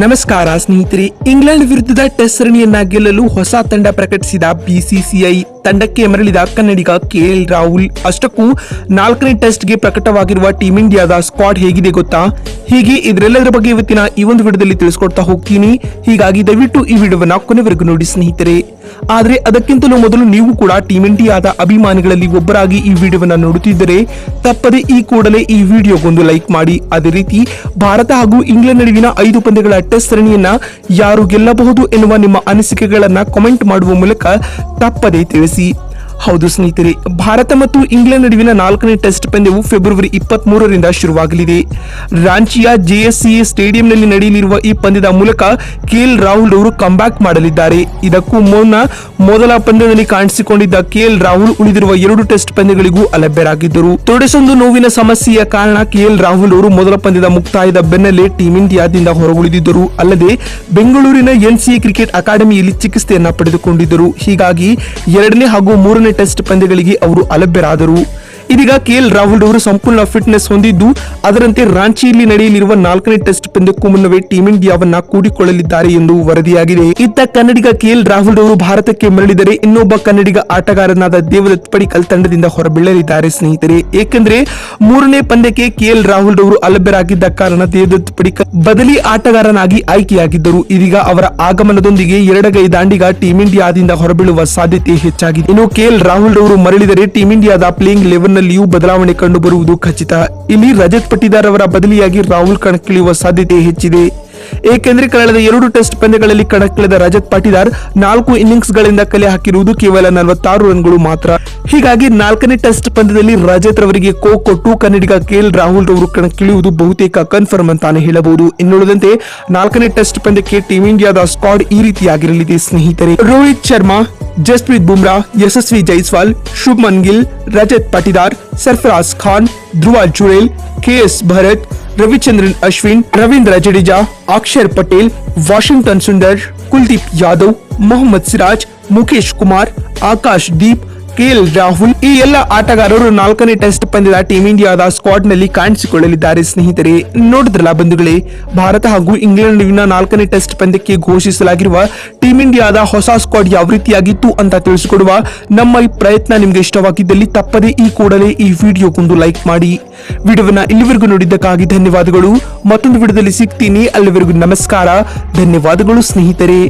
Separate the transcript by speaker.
Speaker 1: ನಮಸ್ಕಾರ ಸ್ನೇಹಿತರೆ, ಇಂಗ್ಲೆಂಡ್ ವಿರುದ್ಧದ ಟೆಸ್ಟ್ ಸರಣಿಯನ್ನ ಗೆಲ್ಲಲು ಹೊಸ ತಂಡ ಪ್ರಕಟಿಸಿದ ಬಿಸಿಸಿಐ ತಂಡಕ್ಕೆ ಮರಳಿದ ಕನ್ನಡಿಗ ಕೆಎಲ್ ರಾಹುಲ್. ಅಷ್ಟಕ್ಕೂ ನಾಲ್ಕನೇ ಟೆಸ್ಟ್ಗೆ ಪ್ರಕಟವಾಗಿರುವ ಟೀಂ ಇಂಡಿಯಾದ ಸ್ಕ್ವಾಡ್ ಹೇಗಿದೆ ಗೊತ್ತಾ? ಹೀಗೆ ಇದರೆಲ್ಲದರ ಬಗ್ಗೆ ಇವತ್ತಿನ ಈ ಒಂದು ವಿಡಿಯೋದಲ್ಲಿ ತಿಳಿಸ್ಕೊಡ್ತಾ ಹೋಗ್ತೀನಿ. ಹೀಗಾಗಿ ದಯವಿಟ್ಟು ಈ ವಿಡಿಯೋವನ್ನ ಕೊನೆವರೆಗೂ ನೋಡಿ ಸ್ನೇಹಿತರೆ. ಆದರೆ ಅದಕ್ಕಿಂತಲೂ ಮೊದಲು ನೀವು ಕೂಡ ಟೀಮ್ ಇಂಡಿಯಾದ ಅಭಿಮಾನಿಗಳಲ್ಲಿ ಒಬ್ಬರಾಗಿ ಈ ವಿಡಿಯೋವನ್ನ ನೋಡುತ್ತಿದ್ದರೆ, ತಪ್ಪದೆ ಈ ಕೂಡಲೇ ಈ ವಿಡಿಯೋಗೊಂದು ಲೈಕ್ ಮಾಡಿ. ಅದೇ ರೀತಿ ಭಾರತ ಹಾಗೂ ಇಂಗ್ಲೆಂಡ್ ನಡುವಿನ ಐದು ಪಂದ್ಯಗಳ ಟೆಸ್ಟ್ ಸರಣಿಯನ್ನ ಯಾರು ಗೆಲ್ಲಬಹುದು ಎನ್ನುವ ನಿಮ್ಮ ಅನಿಸಿಕೆಗಳನ್ನ ಕಾಮೆಂಟ್ ಮಾಡುವ ಮೂಲಕ ತಪ್ಪದೆ ತಿಳಿಸಿ. ಹೌದು ಸ್ನೇಹಿತರೆ, ಭಾರತ ಮತ್ತು ಇಂಗ್ಲೆಂಡ್ ನಡುವಿನ ನಾಲ್ಕನೇ ಟೆಸ್ಟ್ ಪಂದ್ಯವು ಫೆಬ್ರವರಿ ಇಪ್ಪತ್ತ್ ಮೂರರಿಂದ ಶುರುವಾಗಲಿದೆ. ರಾಂಚಿಯ ಜೆಎಸ್ಸಿಎ ಸ್ಟೇಡಿಯಂನಲ್ಲಿ ನಡೆಯಲಿರುವ ಈ ಪಂದ್ಯದ ಮೂಲಕ ಕೆಎಲ್ ರಾಹುಲ್ ಅವರು ಕಂಬ್ಯಾಕ್ ಮಾಡಲಿದ್ದಾರೆ. ಇದಕ್ಕೂ ಮುನ್ನ ಮೊದಲ ಪಂದ್ಯದಲ್ಲಿ ಕಾಣಿಸಿಕೊಂಡಿದ್ದ ಕೆಎಲ್ ರಾಹುಲ್ ಉಳಿದಿರುವ ಎರಡು ಟೆಸ್ಟ್ ಪಂದ್ಯಗಳಿಗೂ ಅಲಭ್ಯರಾಗಿದ್ದರು. ತೊಡೆಸೊಂದು ನೋವಿನ ಸಮಸ್ಯೆಯ ಕಾರಣ ಕೆಎಲ್ ರಾಹುಲ್ ಅವರು ಮೊದಲ ಪಂದ್ಯದ ಮುಕ್ತಾಯದ ಬೆನ್ನಲ್ಲೇ ಟೀಂ ಇಂಡಿಯಾದಿಂದ ಹೊರಗುಳಿದಿದ್ದರು. ಅಲ್ಲದೆ ಬೆಂಗಳೂರಿನ ಎನ್ಸಿಎ ಕ್ರಿಕೆಟ್ ಅಕಾಡೆಮಿಯಲ್ಲಿ ಚಿಕಿತ್ಸೆಯನ್ನ ಪಡೆದುಕೊಂಡಿದ್ದರು. ಹೀಗಾಗಿ ಎರಡನೇ ಹಾಗೂ ಮೂರನೇ ಟೆಸ್ಟ್ ಪಂದ್ಯಗಳಿಗೆ ಅವರು ಅಲಭ್ಯರಾದರು. ಇದೀಗ ಕೆಎಲ್ ರಾಹುಲ್ ಅವರು ಸಂಪೂರ್ಣ ಫಿಟ್ನೆಸ್ ಹೊಂದಿದ್ದು, ಅದರಂತೆ ರಾಂಚಿಯಲ್ಲಿ ನಡೆಯಲಿರುವ ನಾಲ್ಕನೇ ಟೆಸ್ಟ್ ಪಂದ್ಯಕ್ಕೂ ಮುನ್ನವೇ ಟೀಂ ಇಂಡಿಯಾವನ್ನ ಕೂಡಿಕೊಳ್ಳಲಿದ್ದಾರೆ ಎಂದು ವರದಿಯಾಗಿದೆ. ಇತ್ತ ಕನ್ನಡಿಗ ಕೆಎಲ್ ರಾಹುಲ್ ಅವರು ಭಾರತಕ್ಕೆ ಮರಳಿದರೆ ಇನ್ನೊಬ್ಬ ಕನ್ನಡಿಗ ಆಟಗಾರನಾದ ದೇವದತ್ ಪಡಿಕಲ್ ತಂಡದಿಂದ ಹೊರಬೀಳಲಿದ್ದಾರೆ, ಸ್ನೇಹಿತರೆ. ಏಕೆಂದರೆ ಮೂರನೇ ಪಂದ್ಯಕ್ಕೆ ಕೆಎಲ್ ರಾಹುಲ್ ಅವರು ಅಲಭ್ಯರಾಗಿದ್ದ ಕಾರಣ ದೇವದತ್ ಪಡಿಕಲ್ ಬದಲಿ ಆಟಗಾರನಾಗಿ ಆಯ್ಕೆಯಾಗಿದ್ದರು. ಇದೀಗ ಅವರ ಆಗಮನದೊಂದಿಗೆ ಎರಡಗೈ ದಾಂಡಿಗ ಟೀಂ ಇಂಡಿಯಾದಿಂದ ಹೊರಬೀಳುವ ಸಾಧ್ಯತೆ ಹೆಚ್ಚಾಗಿದೆ. ಇನ್ನು ಕೆಎಲ್ ರಾಹುಲ್ ಅವರು ಮರಳಿದರೆ ಟೀಂ ಇಂಡಿಯಾದ ಪ್ಲೇಯಿಂಗ್ ಲೆವೆನ್ ನಲ್ಲಿಯೂ ಬದಲಾವಣೆ ಕಂಡುಬರುವುದು ಖಚಿತ. ಇಲ್ಲಿ ರಜತ್ ಪಟ್ಟಿದಾರ್ ಅವರ ಬದಲಿಯಾಗಿ ರಾಹುಲ್ ಕಣಕ್ಕಿಳಿಯುವ ಸಾಧ್ಯತೆ ಹೆಚ್ಚಿದೆ. ಏಕೆಂದ್ರೆ ಕಳೆದ ಎರಡು ಟೆಸ್ಟ್ ಪಂದ್ಯಗಳಲ್ಲಿ ಕಣಕ್ಕಿಳಿದ ರಜತ್ ಪಾಟಿದಾರ್ ನಾಲ್ಕು ಇನ್ನಿಂಗ್ಸ್ ಗಳಿಂದ ಕಲೆ ಹಾಕಿರುವುದು ಕೇವಲ ನಲವತ್ತಾರು ರನ್ಗಳು ಮಾತ್ರ. ಹೀಗಾಗಿ ನಾಲ್ಕನೇ ಟೆಸ್ಟ್ ಪಂದ್ಯದಲ್ಲಿ ರಜತ್ ರವರಿಗೆ ಕೋ ಕೊಟ್ಟು ಕನ್ನಡಿಗ ಕೆಎಲ್ ರಾಹುಲ್ ರವರು ಕಣಕ್ಕಿಳಿಯುವುದು ಬಹುತೇಕ ಕನ್ಫರ್ಮ್ ಅಂತಾನೆ ಹೇಳಬಹುದು. ಇನ್ನುಳಿದಂತೆ ನಾಲ್ಕನೇ ಟೆಸ್ಟ್ ಪಂದ್ಯಕ್ಕೆ ಟೀಂ ಇಂಡಿಯಾದ ಸ್ಕ್ವಾಡ್ ಈ ರೀತಿಯಾಗಿರಲಿದೆ ಸ್ನೇಹಿತರೆ. Rohit Sharma, Jasprit Bumrah, Yashasvi Jaiswal, Shubman Gill, Rajat Patidar, Sarfaraz Khan Dhruv Jurel KS Bharat Ravichandran, Ashwin, Ravindra Jadeja, Axar Patel, Washington Sundar, Kuldeep Yadav, Mohammed Siraj, Mukesh Kumar Akashdeep Deep KL Rahul, ಈ ಎಲ್ಲ ಆಟಗಾರರು ನಾಲ್ಕನೇ test ಪಂದ್ಯದ team ಇಂಡಿಯಾದ ಸ್ಕ್ವಾಡ್ನಲ್ಲಿ ಕಾಣಿಸಿಕೊಳ್ಳಲಿದ್ದಾರೆ. ಸ್ನೇಹಿತರೆ, ನೋಡಿದ್ರಲ್ಲ ಬಂಧುಗಳೇ, ಭಾರತ ಹಾಗೂ ಇಂಗ್ಲೆಂಡ್ ನಡುವಿನ ನಾಲ್ಕನೇ ಟೆಸ್ಟ್ ಪಂದ್ಯಕ್ಕೆ ಘೋಷಿಸಲಾಗಿರುವ ಟೀಂ ಇಂಡಿಯಾದ ಹೊಸ ಸ್ಕ್ವಾಡ್ ಯಾವ ರೀತಿಯಾಗಿತ್ತು ಅಂತ ತಿಳಿಸಿಕೊಡುವ ನಮ್ಮ ಈ ಪ್ರಯತ್ನ ನಿಮ್ಗೆ ಇಷ್ಟವಾಗಿದ್ದಲ್ಲಿ ತಪ್ಪದೆ ಈ ಕೂಡಲೇ ಈ ವಿಡಿಯೋಗೊಂದು ಲೈಕ್ ಮಾಡಿ. ವಿಡಿಯೋವನ್ನ ಇಲ್ಲಿವರೆಗೂ ನೋಡಿದ್ದಕ್ಕಾಗಿ ಧನ್ಯವಾದಗಳು. ಮತ್ತೊಂದು ವಿಡಿಯೋದಲ್ಲಿ ಸಿಗ್ತೀನಿ. ಅಲ್ಲಿವರೆಗೂ ನಮಸ್ಕಾರ. ಧನ್ಯವಾದಗಳು ಸ್ನೇಹಿತರೆ.